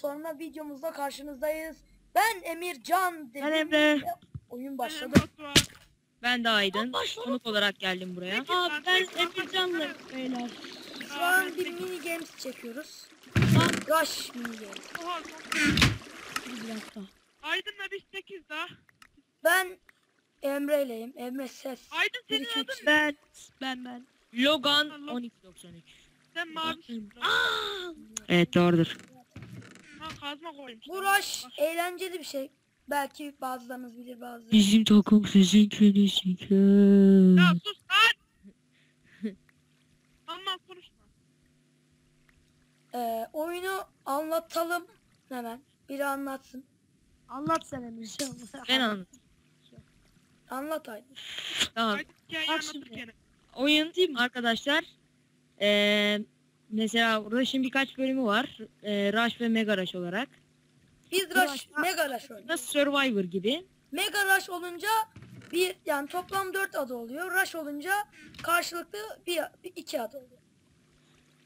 sonra videomuzda karşınızdayız. Ben Emir Can dedim. Ben Emre. Oyun başladı. Ben de Aydın. Konuk olarak geldim buraya. Peki, Abi ben Emircan'la mantıklı. beyler. Şu an bir mini games çekiyoruz. Rush mini games. Oha, Bir dakika. Aydın'la biz 8 daha. Ben Emre'yleyim. Emre ses. Aydın senin adın ne? Ben ben ben. Logan Allah. 1293. Sen mavisin. Evet doğrudur. Kazma koymuş. Bu Rush eğlenceli bir şey. Belki bazılarınız bilir bazıları. Bizim takım sizin kendisi. Ya sus lan. Aman konuşma. Ee, oyunu anlatalım hemen. Biri anlatsın. Anlat sen Emircan. Ben anlatayım. Anlat Aydın. Tamam. Hikayeyi Bak anlatır şimdi. gene. Oyun arkadaşlar. Eee mesela Rush'ın birkaç bölümü var. Eee Rush ve Mega Rush olarak. Biz Rush, Mega Rush oynuyoruz. Nasıl Survivor gibi. Mega Rush olunca bir yani toplam 4 adı oluyor. Rush olunca karşılıklı bir, iki adı oluyor.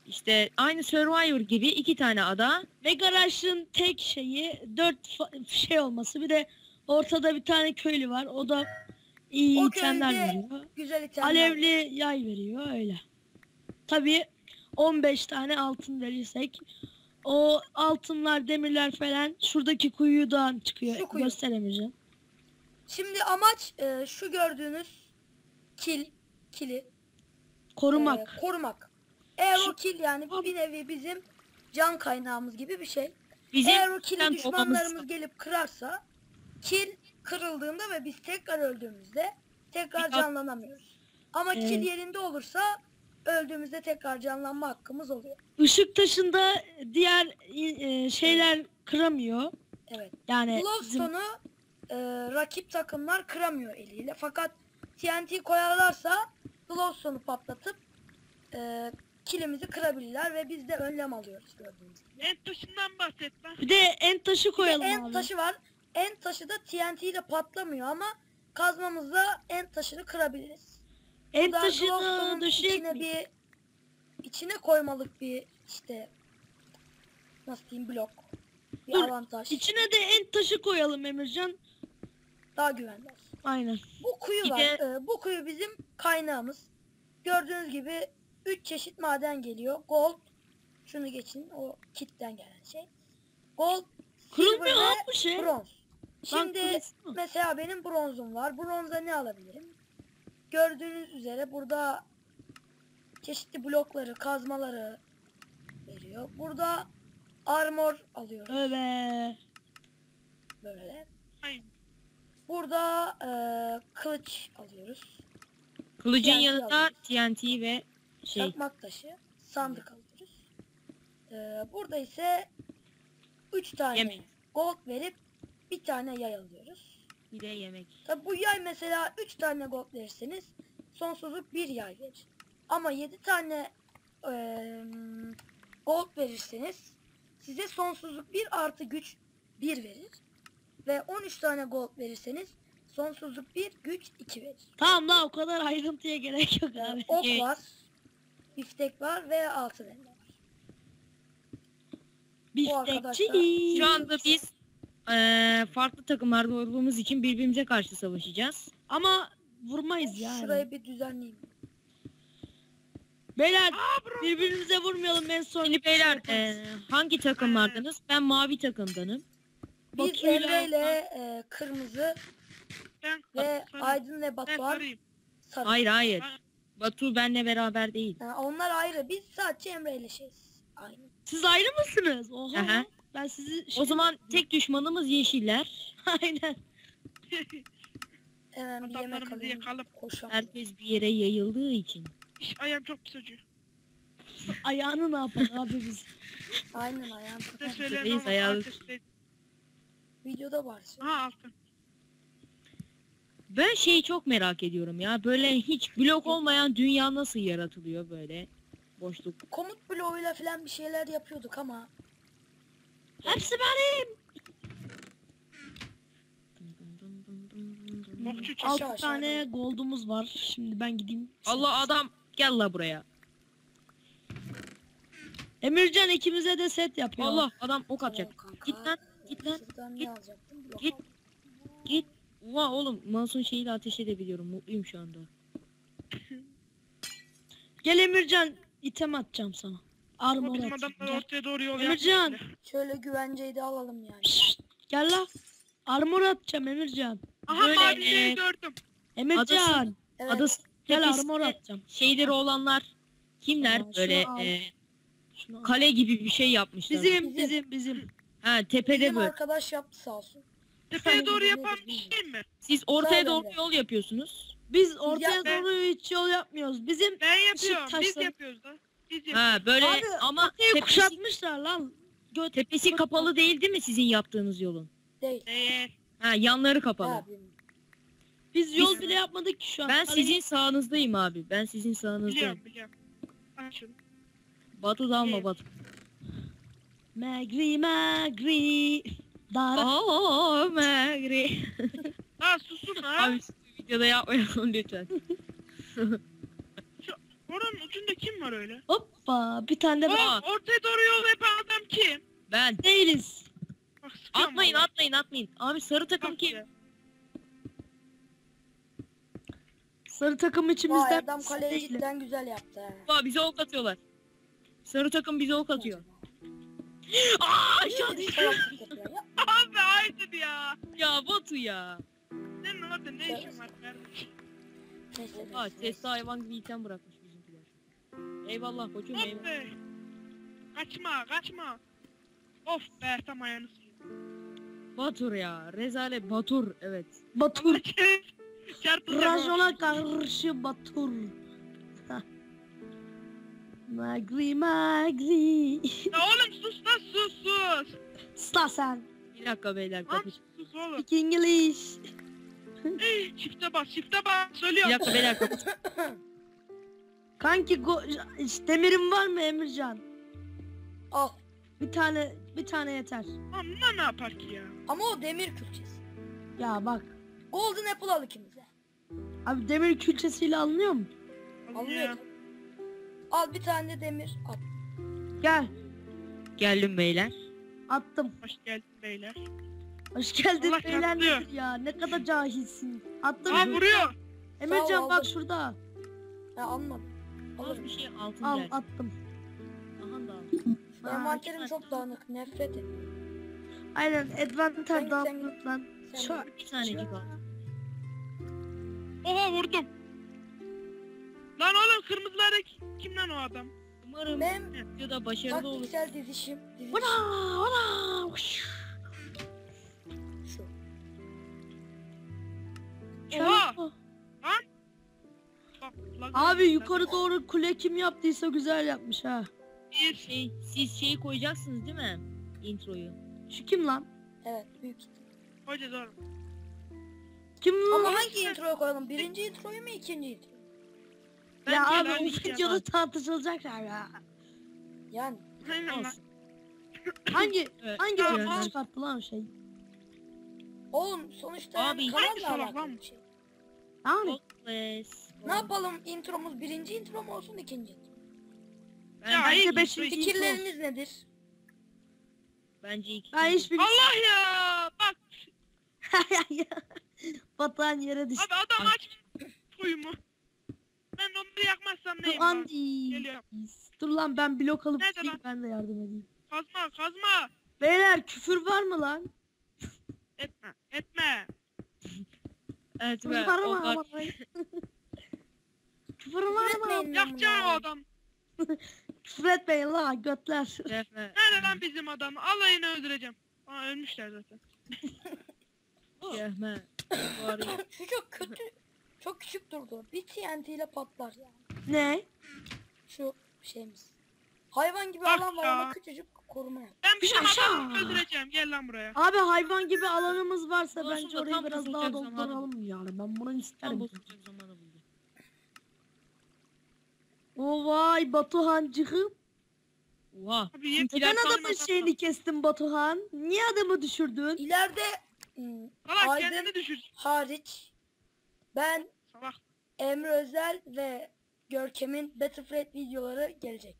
İşte aynı Survivor gibi iki tane ada. Mega Rush'ın tek şeyi dört şey olması. Bir de ortada bir tane köylü var. O da iyi O itemler veriyor. Güzel itemler. Alevli yay veriyor öyle. Tabii 15 tane altın verirsek o altınlar, demirler falan şuradaki kuyudan çıkıyor. Şu kuyu. Göster Emircan. Şimdi amaç e, şu gördüğünüz kil, kili Korumak. e, korumak. Eğer Şu- o kil yani bir nevi bizim can kaynağımız gibi bir şey. Bizim Eğer o kili düşmanlarımız olmamız- gelip kırarsa kil kırıldığında ve biz tekrar öldüğümüzde tekrar canlanamıyoruz. Ama kil yerinde olursa öldüğümüzde tekrar canlanma hakkımız oluyor. Işık taşında diğer e, şeyler kıramıyor. Evet. Yani Glowstone'u e, rakip takımlar kıramıyor eliyle. Fakat TNT koyarlarsa Glowstone'u patlatıp e, kilimizi kırabilirler ve biz de önlem alıyoruz gördüğünüz gibi. En taşından bahset lan. bir de en taşı Bir de koyalım en abi. taşı var. En taşı da TNT ile patlamıyor ama kazmamızla en taşını kırabiliriz. Bu da taşını içine bir içine koymalık bir işte nasıl diyeyim blok. Bir Dur, avantaj. İçine de en taşı koyalım Emircan. Daha güvenli olsun. Aynen. Bu kuyu var. Ee, bu kuyu bizim kaynağımız. Gördüğünüz gibi 3 çeşit maden geliyor. Gold, şunu geçin o kitten gelen şey. Gold, silver ve şey. bronz. Şimdi mesela benim bronzum var. Bronza ne alabilirim? Gördüğünüz üzere burada çeşitli blokları, kazmaları veriyor. Burada armor alıyoruz Öbe. böyle. Aynen. Burada e, kılıç alıyoruz. Kılıcın TNT yanında alıyoruz. TNT ve şey. Çakmak taşı, sandık alıyoruz. Ee, burada ise 3 tane Yemek. gold verip bir tane yay alıyoruz. Bir de yemek. Tabi bu yay mesela 3 tane gold verirseniz sonsuzluk bir yay verir. Ama 7 tane eee, gold verirseniz size sonsuzluk 1 artı güç 1 verir. Ve 13 tane gold verirseniz sonsuzluk 1 güç 2 verir. Tamam la o kadar ayrıntıya gerek yok abi. Ok Evet. var, biftek var ve altın elma var. Biftekçi. Şu anda biz eee, farklı takımlarda olduğumuz için birbirimize karşı savaşacağız. Ama vurmayız yani. Şurayı bir düzenleyeyim. Beyler birbirimize vurmayalım en son. Şimdi beyler eee, hangi takımlardınız? Ben mavi takımdanım. Biz Batu'yla- Emre ile e, kırmızı Ben, ve sarı. Aydın ve ben Batuhan sarıyım. sarı. Hayır hayır. Batu benle beraber değil. Ha, onlar ayrı. Biz sadece Emre ile şeyiz. Aynı. Siz ayrı mısınız? Oha. Aha. Ben sizi O zaman tek düşmanımız yeşiller. aynen. Hemen bir yemek Adamlarımızı alayım. yakalım. Koşalım. Herkes bir yere yayıldığı için. İş, ayağım çok pis acıyor. Ayağını ne yapalım abi biz? Aynen ayağım. Size tutar. söyleyen Reis olmaz, ayağı- ateşte- Videoda var. Ha altın. Ben şeyi çok merak ediyorum ya. Böyle hiç blok olmayan dünya nasıl yaratılıyor böyle? Boşluk. Komut bloğuyla falan bir şeyler yapıyorduk ama Hepsi benim. Bokçu çek. Aşağı 6 aşağı tane gold'umuz var. Şimdi ben gideyim. Allah adam gel la buraya. Emircan ikimize de set yapıyor. Allah adam ok atacak. Tamam kanka. Git lan. Git lan. Git, git. Git. Oha oğlum mouse'un şeyiyle ateş edebiliyorum. Mutluyum şu anda. Gel Emircan item atacağım sana. Armor bizim adamlar ortaya doğru yol Emircan. yapmışlar. Şöyle güvenceyi de alalım yani. Şşt, gel la. Armor atacağım Emircan. Aha Böyle, mavi e, gördüm. Emircan. Evet. Adası Gel tepesinde armor atacağım. şeyleri olanlar kimler? Aa, şunu Böyle al. e, Şunu al. kale gibi bir şey yapmışlar. Bizim bizim bizim. Ha tepede Bizim böyle. arkadaş yaptı sağ olsun. Tepeye doğru yapan bir şey mi? Siz ortaya Sağ doğru bende. yol yapıyorsunuz. Biz ortaya Ya ben- doğru hiç yol yapmıyoruz. Bizim Ben yapıyorum. Biz taşları- yapıyoruz da. Biz yapıyoruz. Ha böyle Abi, ama tepesi, kuşatmışlar lan. Göt tepesi kapalı değil değil mi sizin yaptığınız yolun? Değil. Ee, Ha yanları kapalı. Bilmiyorum. Biz yol Biz- bile yapmadık ki şu an. Ben Hadi sizin sağınızdayım abi. Ben sizin sağınızdayım. biliyorum biliyorum. Açın. Batu da alma Evet. Batu. Magri magri. Dara. Oh Magri. Ha susun ha. Abi videoda yapmayalım lütfen. Oranın ucunda kim var öyle? Hoppa bir tane de ben. Aa. Ortaya doğru yol yapan adam kim? Ben. Değiliz. Bak sıkıyorum Atmayın onu. atmayın atmayın. Abi sarı takım Bak kim? ya. Sarı takım Vay içimizden adam kaleyi değil. cidden güzel yaptı. ha. Aa, bize ok atıyorlar. Sarı takım bize ok atıyor. Aa aşağı düştü. Salaklık yapıyor ya. Abi aydın ya. Ya Batu ya. Senin orada ne işin var kardeşim? Neyse, Aa neyse, hayvan gibi item bırakmış. Eyvallah koçum Hop eyvallah. be. Kaçma kaçma. Of be tam ayağını. Batur ya. Rezalet Batur evet. Batur. Çarpılacak. Rajona karşı Batur. Magri magri. Ya oğlum sus lan sus sus. Sta sen. Bir dakika beyler Lan kapı. sus oğlum. Speak English. Ey, Çifte bas çifte bas. Bir Söylüyorum. dakika beyler kapı. Kanki go demirin var mı Emircan? Al. Bir tane bir tane yeter. Lan ne ne yapar ki ya? Ama o demir külçesi. Ya bak. Golden Apple al ikimize. Abi demir külçesiyle alınıyor mu? Alınıyor. Ya. Al bir tane de demir at. Gel. Geldim beyler. Attım. Hoş geldin beyler. Hoş geldin Allah beyler çarpıyor. nedir ya? Ne kadar cahilsin. Attım. Aa Emircan. vuruyor. Emircan bak şurada. Ha almadım. Az bir şey altın Al geldi. attım. Aha da Aa, envanterim çok dağınık. Nefret ediyorum. Aynen advantage Sen- download lan. Sen Şu. Bir tanecik aldım. Oha vurdum. Lan oğlum kırmızıları kim lan o adam? Umarım Ben videoda başarılı olur. taktiksel dizişim. dizişim. Ona ona. Uş. Abi yukarı doğru kule kim yaptıysa güzel yapmış ha. Bir. Şey, siz şeyi koyacaksınız değil mi? Introyu. Şu kim lan? Evet büyük. Koyacağız oğlum. Kim lan? Ama hangi introyu koyalım? Birinci introyu mu ikinci introyu? ya Bence abi lan o iki videoda tartışılacaklar ya. Yani. Aynen lan. Hangi Evet. hangi çıkarttı lan o şey? Oğlum sonuçta Abi, hangi kanalla salak alakalı lan? bir şey. Yani Hopeless. Ne yapalım intromuz birinci intro mu olsun ikinci intro? Ben, Ya, bence, beşinci intro. Fikirleriniz nedir? bence iki. Ben hiçbir Allah ya. Bak Batan yere düştü. abi adam aç kuyumu. Ben onları yakmazsam neyim lan? Andi. Geliyorum. Dur lan ben blok alıp Nerede gideyim, ben de yardım edeyim. Kazma kazma. Beyler küfür var mı lan? Etme etme. Evet Küfür be. var mı? küfür var mı? Lan Yakacağım o adam. Küfür etmeyin la götler. Defne. Nerede lan bizim adam? Alayını öldüreceğim. Aa ölmüşler zaten. Defne. Şu çok kötü. Çok küçük durdu. Bir TNT ile patlar yani. Ne? Şu şeyimiz. Hayvan gibi Bak alan var ya. ama küçücük koruma yap. Ben bizim Aşağı. adamı öldüreceğim. Gel lan buraya. Abi hayvan gibi alanımız varsa Olsun bence da orayı tam biraz daha bozulacak zamanı dolduralım yani. Ben bunu Tam isterim. bozulacak zamanı buldu. O vay Batuhancığım. Oha. Abi Neden adamın şeyini kestin Batuhan? Niye adamı düşürdün? İleride hmm, Salak Aydın- kendini düşür. hariç ben Salak. Emre Özel ve Görkem'in Battlefront videoları gelecek.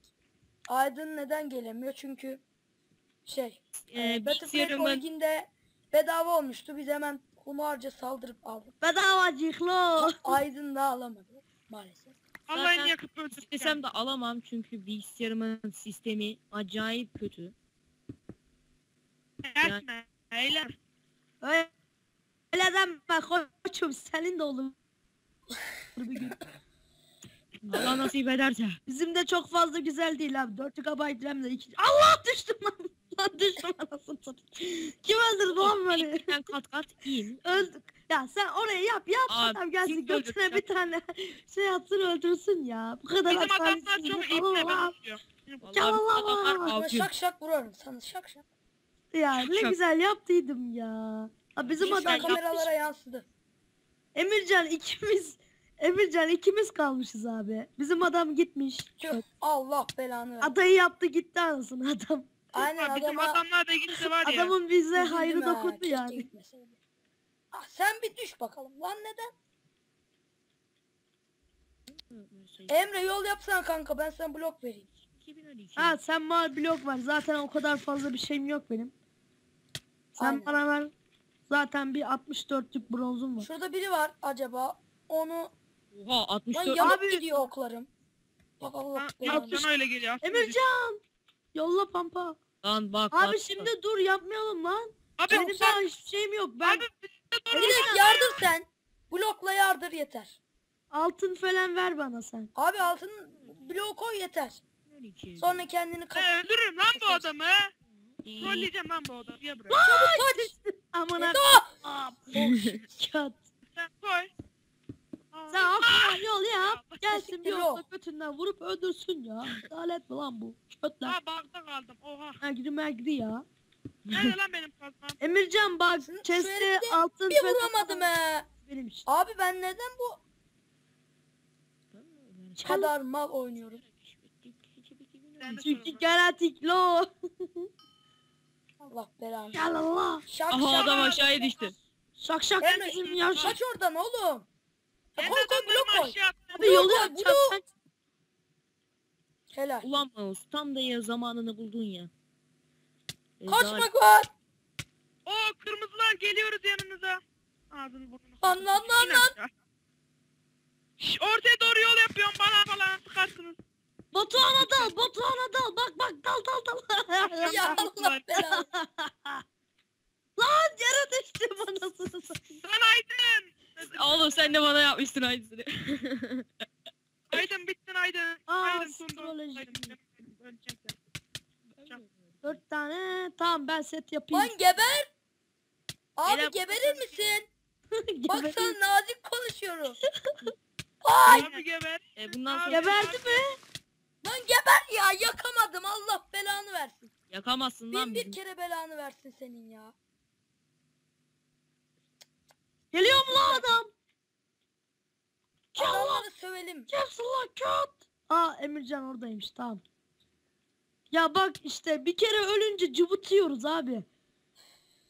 Aydın neden gelemiyor? Çünkü şey Ee, e, bilgisayarımın Orig'inde bedava olmuştu. Biz hemen kumarca saldırıp aldık. Bedavacıklo. Aydın da alamadı maalesef. Zaten yakıp öldürdüm. istesem de alamam çünkü bilgisayarımın sistemi acayip kötü. Etme. Eylem. Öyle deme koçum senin de olur. Bir gün. Allah nasip ederse. Bizim de çok fazla güzel değil abi. 4 GB RAM de 2. Allah düştüm lan. Düştüm anasını satayım. Kim öldürdü lan beni? Ekran kat kat in. Öldük. Ya sen oraya yap yap. Abi, Adam gelsin kim götüne öldürdü? bir tane şey atsın öldürsün ya. Bu kadar Bizim adamlar çok iple Allah. benziyor. Vallahi. Ama şak şak vurarım sana şak şak. Ya ne Şak. güzel yaptıydım ya. Ha, bizim Şu adam kameralara yansıdı. Emircan ikimiz Emircan ikimiz kalmışız abi. Bizim adam gitmiş. Allah belanı. Adayı yaptı gitti anasını adam. Aynen Bizim adama adamlar da gitti var ya. Adamın bize üzüldüm hayrı ha, dokundu keşke yani. gitmeseydi. Ah, sen bir düş bakalım. Lan neden? Emre yol yapsana kanka ben sana blok vereyim. 2012. Ha sen var blok var. Zaten o kadar fazla bir şeyim yok benim. Sen Aynen. bana ver. Zaten bir 64'lük bronzum var. Şurada biri var acaba. Onu Oha lan 64. yamuk Abi- gidiyor oklarım. Bak Allah Ha, belanı. Yok sana öyle geliyor. Emircan! Yolla pampa. Lan bak Abi bak, şimdi dur yapmayalım lan. Abi Benim sen... daha hiçbir şeyim yok. Ben Abi Direkt yardır sen. Blokla yardır yeter. altın falan ver bana sen. Abi altın bloğu koy yeter. 12. Sonra kendini Ben kapat. öldürürüm lan bu adamı. Trolleyeceğim lan bu adamı. Gel buraya. Aman Edo! abi. Oh shit. Kat. Sen koy. Aa, Sen aklına yol yap. Gelsin bir yolda götünden vurup öldürsün ya. Alet mi lan bu? Kötler. Aa bagda kaldım. Oha. Megri megri ya. Nerede lan benim kazmam? Emircan bak chest'e altın Bir vuramadım he. benim için. Abi ben neden bu kadar mal oynuyorum? Sen de Çünkü sorun var. lo. Allah belanı. Gel Allah. Şak Aha şak. adam aşağıya düştü. Şak şak Emre, bizim ya. Kaç oradan oğlum. Koy koy blok koy. aşağı. Abi yolu Blok, yapacağım. Helal. Ulan mouse tam da ya zamanını buldun ya. Ee, Kaçmak var. Oo kırmızılar geliyoruz yanınıza. Ağzını burnunu. Lan lan lan lan. Şş, ortaya doğru yol yapıyorum bana falan sıkarsınız. Batuhan'a dal, Batuhan'a dal. Bak bak dal dal dal. Ya Allah belanı. Lan yere düştüm anasını. Sen Aydın. Oğlum sen de bana yapmışsın aynısını. Aydın bittin Aydın. Aa, Aydın Dört tane. Tamam ben set yapayım. Lan geber. Abi Beyler- geberir misin? Bak Geber- sana nazik konuşuyorum. Abi geber. E, bundan sonra Geberdi mi? Lan geber ya yakamadım Allah belanı versin. yakamazsın lan Bin bir kere belanı versin senin ya. Geliyor mu lan adam? Adamları sövelim. Gelsin lan köt. Aa Emircan oradaymış tamam. Ya bak işte bir kere ölünce cıvıtıyoruz abi.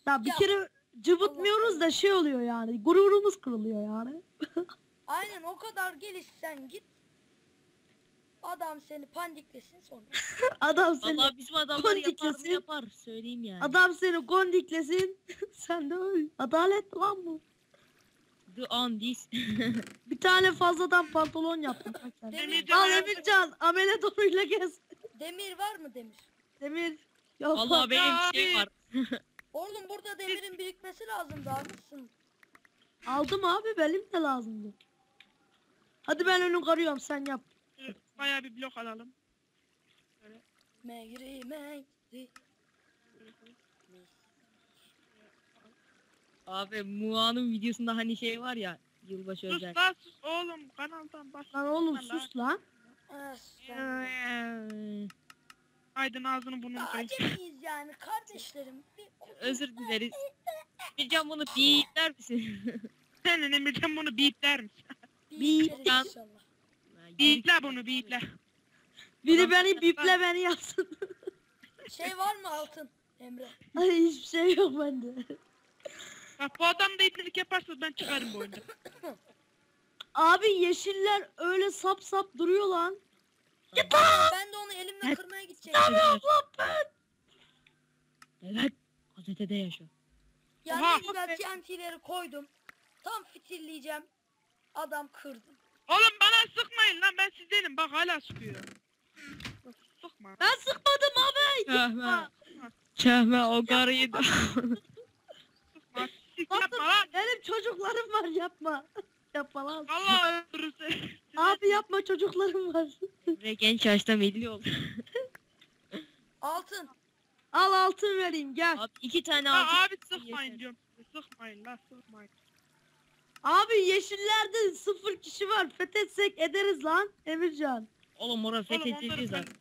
Ya bir Ya, kere cıvıtmıyoruz da şey oluyor yani. Gururumuz kırılıyor yani. Aynen o kadar gelişsen git. Adam seni pandiklesin sonra. Adam seni Valla bizim adamlar yapar Kondiklesin. yapar söyleyeyim yani. adam seni gondiklesin. sen de öl. Adalet lan bu. The on this. Bir tane fazladan pantolon yaptım. Demir, Emircan Al Emircan amele donuyla gez. demir var mı demir? Demir. Yok Allah benim şey var. Oğlum burada demirin birikmesi lazım daha mısın? Aldım abi benim de lazımdı. Hadi ben önü karıyorum sen yap. Bayağı bir blok alalım. Megri megri. Abi Mua'nın videosunda hani şey var ya yılbaşı Sus özel. lan sus oğlum kanaldan baş. Lan oğlum Lan. sus lan. Sen- Aydın ağzını burnunu kırayım. Acemiyiz yani kardeşlerim. Bir Özür dileriz. Bircan bunu bipler misin? Senin Emircan bunu beatler misin? bir Bir- kere Ben- inşallah. Beatle bunu beatle. Biri beni biple beni yapsın. Şey var mı altın Emre? Ay hiçbir şey yok bende. Bak bu adam da itlilik yaparsa ben çıkarım bu oyundan. Abi yeşiller öyle sap sap duruyor lan. Aynen, ben de onu elimle Evet. kırmaya gidecektim. Evet. Gazetede yaşa. Ya Oha. ne güzel TNT'leri koydum. Tam fitilleyeceğim. Adam kırdı. Oğlum bana sıkmayın lan ben sizdenim bak hala sıkıyor. Sıkma. Ben sıkmadım abi. Çehme. Çehme o karıyı Sıkma. Sik yapma lan. Benim çocuklarım var yapma. yapma lan. Allah öldürürse. Abi yapma çocuklarım var. Ve genç yaşta milli oldu. Altın. Al altın vereyim gel. Abi iki tane Ya altın. abi sıkmayın diyorum size. Sıkmayın lan sıkmayın. Abi yeşillerde sıfır kişi var. Fethetsek ederiz lan Emircan. Oğlum orası Oğlum fethedildi zaten.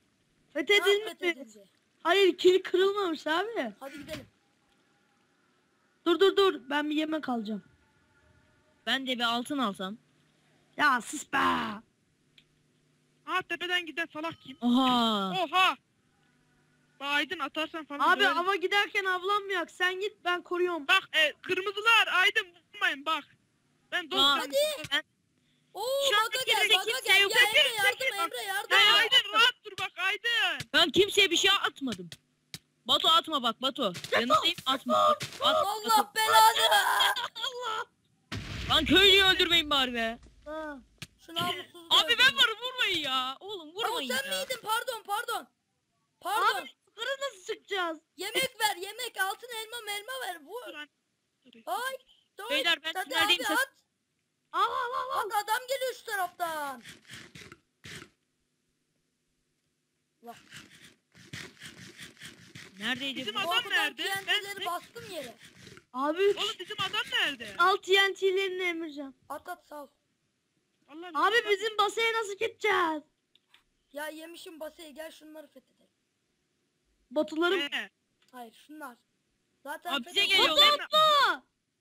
Fethedilmiş Affet mi? Hayır kil kırılmamış abi. Hadi gidelim. Dur dur dur ben bir yemek alacağım. Ben de bir altın alsam. Ya sus be. Aha tepeden giden salak kim? Oha. Oha. Aydın atarsan falan Abi döverim. ama giderken avlanmayak. Sen git ben koruyorum. Bak e, kırmızılar Aydın vurmayın bak. Ben Aa, dostum. Oo Şu anda baga gel kimse baga gel. yok. Ya Emre yardım. Emre yardım. Ya Aydın rahat dur bak Aydın. Ben kimseye bir şey atmadım. Batu atma bak Batu. Yanındayım atma. At, Allah belanı. Lan köylüyü öldürmeyin bari be. Ha. Şu Abi ben varım vurmayın ya. Oğlum vurmayın sen ya. miydin? Pardon pardon. Pardon. Abi yukarı nasıl çıkacağız? Yemek ver yemek. Altın elma melma ver. Vur. Ay. Dur. Beyler, ben Hadi tüneldeyim, abi at. Al al al al. Bak adam geliyor şu taraftan. Allah. Neredeydi Bizim bu? adam Korkudan nerede? TNT'leri Ben- bastım yere. Abi Oğlum bizim adam nerede? al TNT'lerini Emircan. At at sal. Allah Abi bizim basaya nasıl gideceğiz? Ya yemişim basayı gel şunları fethedelim. Batularım. Ee, Hayır şunlar. Zaten Abi bize fethedelim. geliyor. Emre, Aa,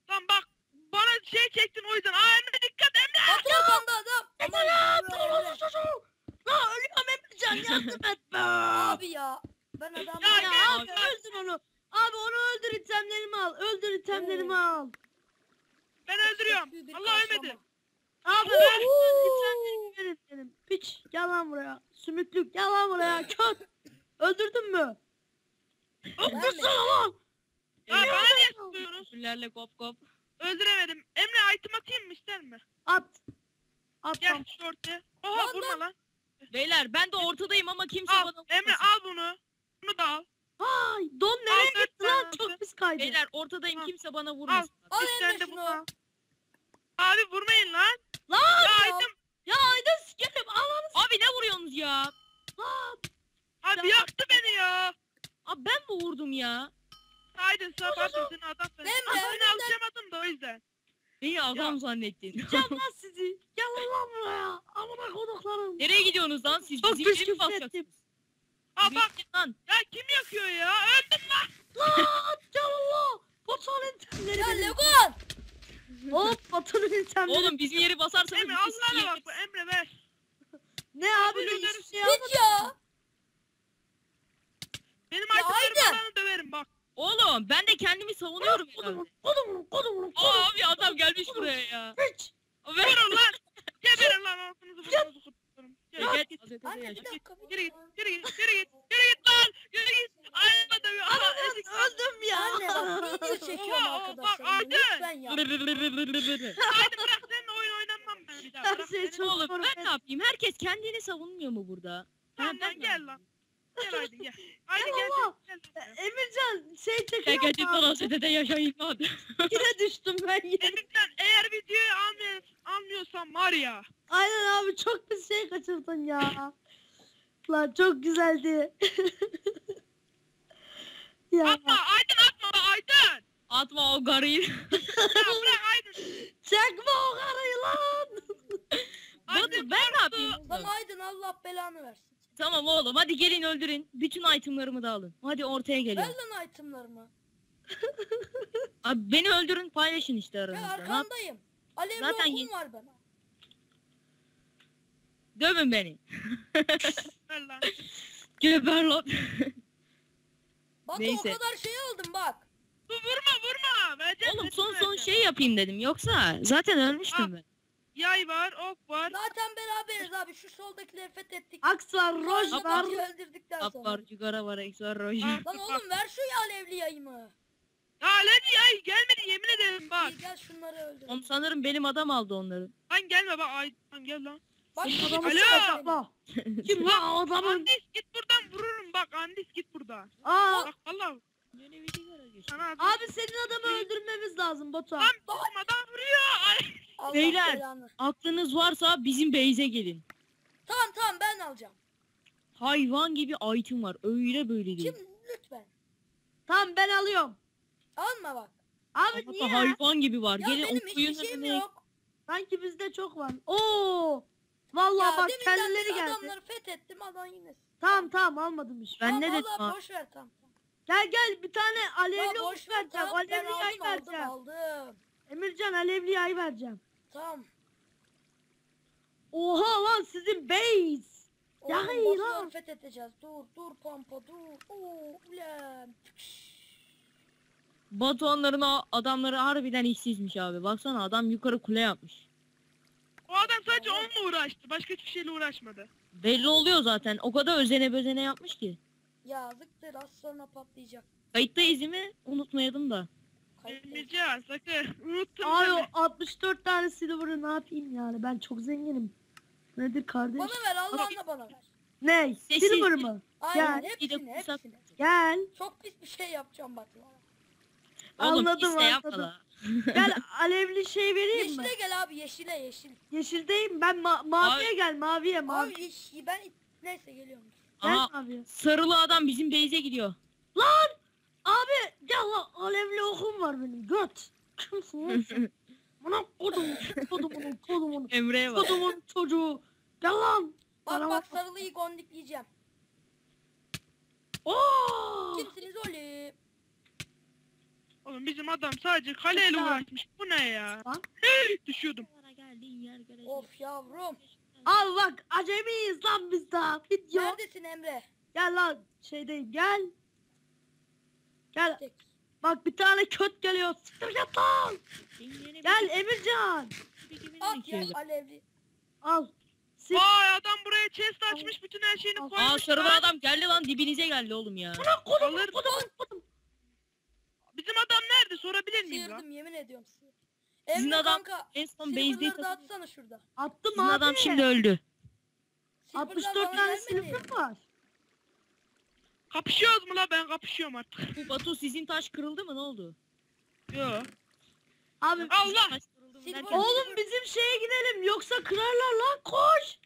Lan bak bana şey çektin o yüzden. Aa Emre dikkat Emre. Batu arkanda adam. Aman Emre, Emre. La ölüyorum Emircan yardım et be. Abi ya. Ben adam Ya Ya gel. abi öldür onu. Abi onu öldür itemlerimi al. Öldür itemlerimi al. Ben öldürüyorum. Allah ölmedi. Abi öldür itemlerimi verin benim. Piç gel lan buraya. Sümüklük gel lan buraya. Kör. Öldürdün mü? Öldürsene lan. Ya bana niye sıkıyorsunuz? Küfürlerle kop kop. Öldüremedim. Emre item atayım mı ister mi? At. At Gel şu ortaya. Oha Lan, vurma lan. Beyler ben de ortadayım ama kimse Al bana Emre vurmasın. al bunu. Bunu da al. Ay don nereye Al, dört gitti lan? tane Çok altın. pis kaydı. Beyler ortadayım kimse bana vurmasın. Al Üç de al. Abi vurmayın lan. Lan Ya item. ya Aydın sikerim ananı Abi ne vuruyorsunuz ya? lan. Abi Ya. yaktı beni ya. Abi ben mi vurdum ya? Aydın sen pardon seni adam sen. Emre, Ama önümden- seni alışamadım da o yüzden. Beni adam zannettin. Canlar sizi. Gel lan buraya. Amına koduklarım. Nereye gidiyorsunuz lan siz? Çok Bizi pis içeri mi küfür basacaksınız? ettim. Bak lan. ya kim yakıyor ya? Öldüm lan. Lan gel Allah. Batu'nun itemleri Ya. Legon. Hop Batu'nun itemleri. Oğlum bizim yeri basarsanız Emre yeriz. bak bu Emre ver. Ne abi ne hiçbir şey Git ya. Benim alanı döverim bak. Oğlum ben de kendimi savunuyorum. Kodumun kodumun kodumun Aa abi adam gelmiş buraya ya. Piç. Ver. Lan. Geberin lan kutluyorum. Gel Gel, gazetede Anne bir dakika. Geri git, geri git, geri git, geri git lan, geri git. Ay dövüyor. Aha, ezik. Öldüm ya. Anne bak video çekiyorum arkadaşlar. bak, Aydın. Lütfen ya. Haydi bırak seninle oyun oynanmam ben bir daha. Bırak çok Oğlum ben ne yapayım? Herkes kendini savunmuyor mu burada? Tamam gel lan. Gel Aydın gel. Haydi Gel gel. baba. gel, gel. Emircan şey Gel çekiyor ama gazetede yaşayın hadi. yine düştüm ben yine. Emircan eğer videoyu anlıyor, anlıyorsan var ya. Aynen abi çok bir şey kaçırdın ya. Lan çok güzeldi. ya Atma Aydın atma Aydın. Atma o garıyı. Ya bırak Aydın. çekme o karıyı lan. Batu ben ne yapayım? Lan Aydın Allah belanı versin. Tamam oğlum hadi gelin öldürün. Bütün itemlarımı da alın. Hadi ortaya gelin. lan itemlarımı. Abi beni öldürün paylaşın işte Ya aranızda. Ne yap- arkandayım. Alevli Zaten okum var bana. Dövün beni. Geber lan. Batu Neyse. o kadar şey aldım bak. Vurma vurma. Vereceğim Oğlum son son şey yapayım dedim. Yoksa zaten ölmüştüm ben. Yay var, ok var. Zaten beraberiz abi. şu soldakileri fethettik. Aks var, roj Sonra var. Batu'yu öldürdükten sonra. var, cigara var, eks var, roj. Ah. Lan oğlum ver şu alevli yayımı. Ya Lady ay gelmedi yemin ederim bak. İyi gel şunları öldür. Oğlum sanırım benim adam aldı onları. Lan gelme bak ay lan gel lan. Bak adamı Alo! Kim lan adamın? Andis git buradan vururum bak Andis git buradan. Aa, Bak valla Abi senin adamı öldürmemiz lazım Batu. Lan bizim adam vuruyor. Allah Beyler. belanı. Aklınız varsa bizim base'e gelin. Tamam tamam ben alacağım. Hayvan gibi item var. Öyle böyle değil. Kim lütfen. Tamam ben alıyorum. Alma bak. Abi Hatta niye? hayvan gibi var. Ya Gelin benim hiçbir şeyim önüne- yok. Sanki bizde çok var. Oo. Vallahi Ya bak deminden kendileri geldi. adamları fethettim adam yine. Tamam tamam almadım hiç. Ben Tamam, ne dedim vallahi ha? boş ver tamam. Gel gel bir tane alevli boş ok ver vereceğim. tamam ben Alevli yay aldım aldım vereceğim. aldım. Emircan alevli yay vereceğim. Tamam. Oha lan sizin base. Ya Oğlum hayır bossları lan. fethedeceğiz. Dur dur pampa dur. Oo ulan. Batuhanların o adamları harbiden işsizmiş abi. Baksana adam yukarı kule yapmış. O adam sadece onunla uğraştı. Başka hiçbir şeyle uğraşmadı. Belli oluyor zaten. O kadar özene bezene yapmış ki. Yazıktır az sonra patlayacak. Kayıttayız değil mi? Unutmayalım da. Kayıttayız. Emrecan sakın. Unuttum Ay o seni. 64 tane silver'ı ne yapayım yani ben çok zenginim. Nedir kardeş? Bana ver Allah'ına bana ver. Ne? Sessiz Silver mı? Aynen Bir de hepsini hepsini. Gel. Çok pis bir şey yapacağım bak. Oğlum Anladım, anladım. la. Gel alevli şey vereyim mi? Yeşile gel abi yeşile yeşil. Yeşildeyim ben ma- maviye gel maviye mavi. Abi yeşil ben neyse geliyorum. Aha maviye. sarılı adam bizim base'e gidiyor. Abi gel lan alevli okum var benim göt. Kimsin lan sen? Bana kodum kodumun kodumun Emre'ye bak. kodumun çocuğu. Gel lan. Bak Bana bak sarılıyı gondikleyeceğim. Oo. Kimsiniz oğlum? Oğlum bizim adam sadece kaleyle Tamam. uğraşmış. Bu ne ya? Lan. Hey, düşüyordum. Geldiğin yer görecek. Of yavrum. Abi bak acemiyiz lan biz daha. Video. Neredesin Emre? Gel lan şeydeyim gel. Gel Tek. bak bir tane köt geliyor. Siktir git lan. Gel Emircan. At ya alevli. Al. Sil. Vay adam buraya chest açmış. Bütün her şeyini Aa, koymuş. Aa lan. adam geldi lan dibinize geldi oğlum ya. Kodum Alır. kodum kodum. Bizim adam nerede? Sorabilir miyim lan? Sıyırdım yemin ediyorum size. Sizin Emre adam kanka. En son base'de Silver'ları da atsana şurada. Attım Sizin abi. adam şimdi öldü. Silver'lar 64 bana tane gelmedi. silver var. Kapışıyoruz mu la? Ben kapışıyorum artık. Bu Batu sizin taş kırıldı mı ne oldu? Yo. Abi Allah! Taş kırıldı mı Silver- derken- oğlum bizim şeye gidelim yoksa kırarlar lan koş.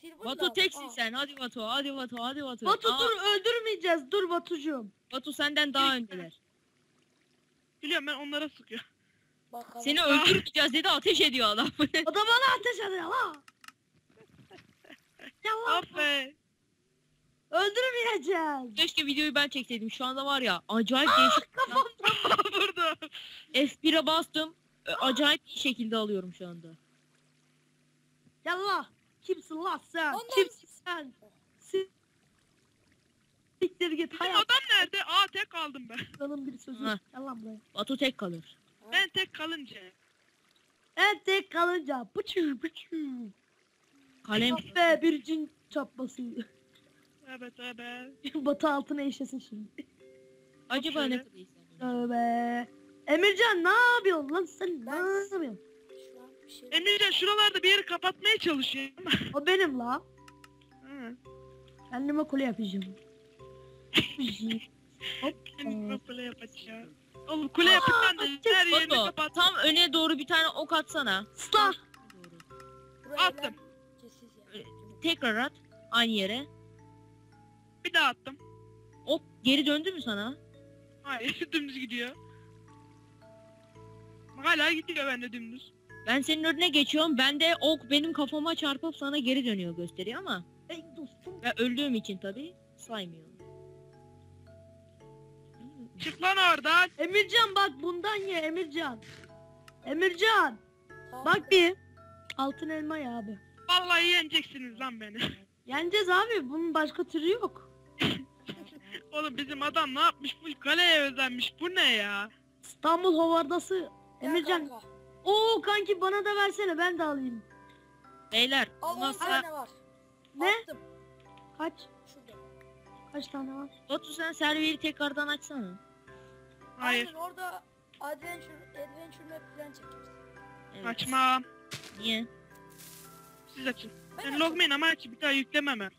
Silver'lar. Batu teksin Aa, sen. Hadi Batu, hadi Batu, hadi Batu. Batu Aa, dur öldürmeyeceğiz dur Batucuğum. Batu senden daha öndeler. Biliyorum ben onlara sıkıyorum. Bakalım. Seni öldürmeyeceğiz dedi ateş ediyor adam. O da bana ateş ediyor lan. Ya lan Of be. öldürmeyeceğiz. Keşke videoyu ben çekseydim. Şu anda var ya acayip değişik. Kafam Burada. F1'e bastım. Acayip iyi şekilde alıyorum şu anda. Gel lan. Kimsin lan sen? Ondan- Kimsin sen? Si- Siktir git hayat adam nerede? Aa tek kaldım ben. canım bir sözü. Ha. Gel lan buraya. Batu tek kalır. Ben tek kalınca. En tek kalınca bıçı bıçı. Kalem. Be bir cin çapması. Tövbe tövbe. Batı altına eşesin şimdi. Acaba ne kadar? Tövbe. Emircan ne yapıyorsun lan sen? Ben- Ne yapıyorsun? Şu an bir şey. Emircan şuralarda bir yeri kapatmaya çalışıyor. O benim la. Hı. Kendime kule yapacağım. Kendime kule yapacağım. Oğlum kule yapacağım da her yerini kapat. tam öne doğru bir tane ok atsana. Sla. Attım. Tekrar at. Aynı yere. Bir daha attım. Ok geri döndü mü sana? Hayır dümdüz gidiyor. Hala gidiyor bende dümdüz. Ben senin önüne geçiyorum. Ben de ok benim kafama çarpıp sana geri dönüyor gösteriyor ama. Ey dostum. Ve öldüğüm için tabi saymıyor. Çık lan oradan. Emircan bak bundan ye Emircan. Emircan. Bak bir. Altın elma ya abi. Vallahi yeneceksiniz lan beni. Yeneceğiz abi. Bunun başka türü yok. Oğlum bizim adam ne yapmış? Full kaleye özenmiş. Bu ne ya? İstanbul Hovardası. Emircan. kanka. Oo kanki bana da versene ben de alayım. Beyler Al 10 Nasıl? tane var. Ne? Attım. Kaç? Şurada. Kaç tane var? Batu sen serveri tekrardan açsana. Hayır. Aynen orada adventure, adventure map falan çekeriz. Evet. Açma. Niye? Siz açın. Ben Ben logmin ama aç bir daha yüklememe.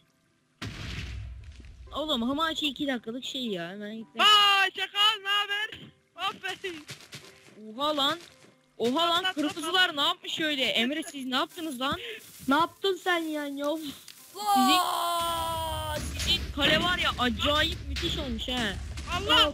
Oğlum Hamachi 2 dakikalık şey ya hemen yükle. Aa çakal ne haber? Aferin. Oha lan. Oha lan kırmızılar ne yapmış öyle? Emre siz ne yaptınız lan? Ne yaptın sen yani? Of. Lan! Sizin kale var ya acayip müthiş olmuş he. Allah Al